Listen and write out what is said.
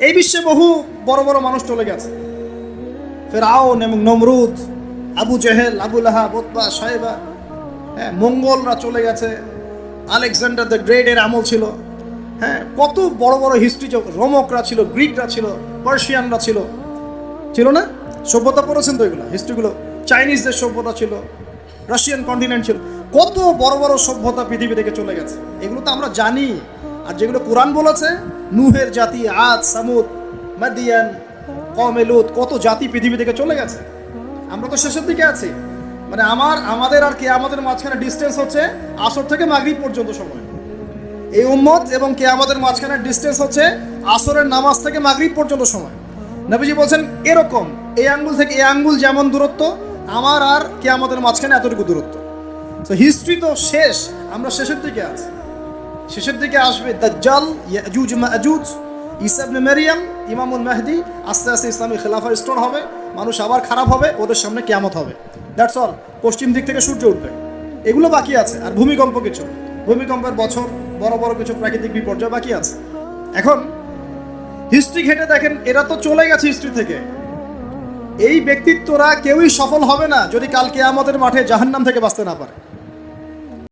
এই বিশ্বে বহু বড় বড় মানুষ চলে গেছে। ফের ফেরাউন এবং নমরুদ, আবু জেহেল, আবু লাহা বোতবা সাহেবা হ্যাঁ মঙ্গলরা চলে গেছে। আলেকজান্ডার দ্য গ্রেট এর আমল ছিল। হ্যাঁ কত বড় বড় হিস্ট্রি রোমকরা ছিল, গ্রিকরা ছিল, পার্সিয়ানরা ছিল। ছিল না? সভ্যতা পড়েছেন তো এগুলো হিস্ট্রিগুলো চাইনিজদের সভ্যতা ছিল, রাশিয়ান কন্টিনেন্ট ছিল। কত বড় বড় সভ্যতা পৃথিবী থেকে চলে গেছে। এগুলো তো আমরা জানি। আর যেগুলো কোরআন বলেছে, নুহের জাতি, আদ, সামুদ, মাদিয়ান কমেলুদ কত জাতি পৃথিবী থেকে চলে গেছে। আমরা তো শেষের দিকে আছি। মানে আমার, আমাদের আর কে আমাদের মাঝখানে ডিস্টেন্স হচ্ছে আসর থেকে মাগরিব পর্যন্ত সময়। এই উম্মত এবং কে আমাদের মাঝখানে ডিস্টেন্স হচ্ছে আসরের নামাজ থেকে মাগরিব পর্যন্ত সময়। নবীজি বলছেন, এরকম এই আঙ্গুল থেকে এই আঙ্গুল যেমন দূরত্ব, আমার আর কে আমাদের মাঝখানে এতটুকু দূরত্ব। তো হিস্ট্রি তো শেষ, আমরা শেষের দিকে আছি। শেষের দিকে আসবে দাজ্জাল, ইয়াজুজ, মাজুজ, ঈসা ইবনে মারিয়াম, ইমামুল মেহদি, আস্তে আস্তে ইসলামী খেলাফা স্টোর হবে, মানুষ আবার খারাপ হবে, ওদের সামনে কেয়ামত হবে। দ্যাটস অল পশ্চিম দিক থেকে সূর্য উঠবে। এগুলো বাকি আছে, আর ভূমিকম্প কিছু। ভূমিকম্পের বছর, বড় বড় কিছু প্রাকৃতিক বিপর্যয় বাকি আছে। এখন হিস্ট্রি ঘেটে দেখেন, এরা তো চলে গেছে হিস্ট্রি থেকে। এই ব্যক্তিত্বরা কেউই সফল হবে না, যদি কালকে আমাদের মাঠে জাহান্নাম থেকে বাঁচতে না পারে।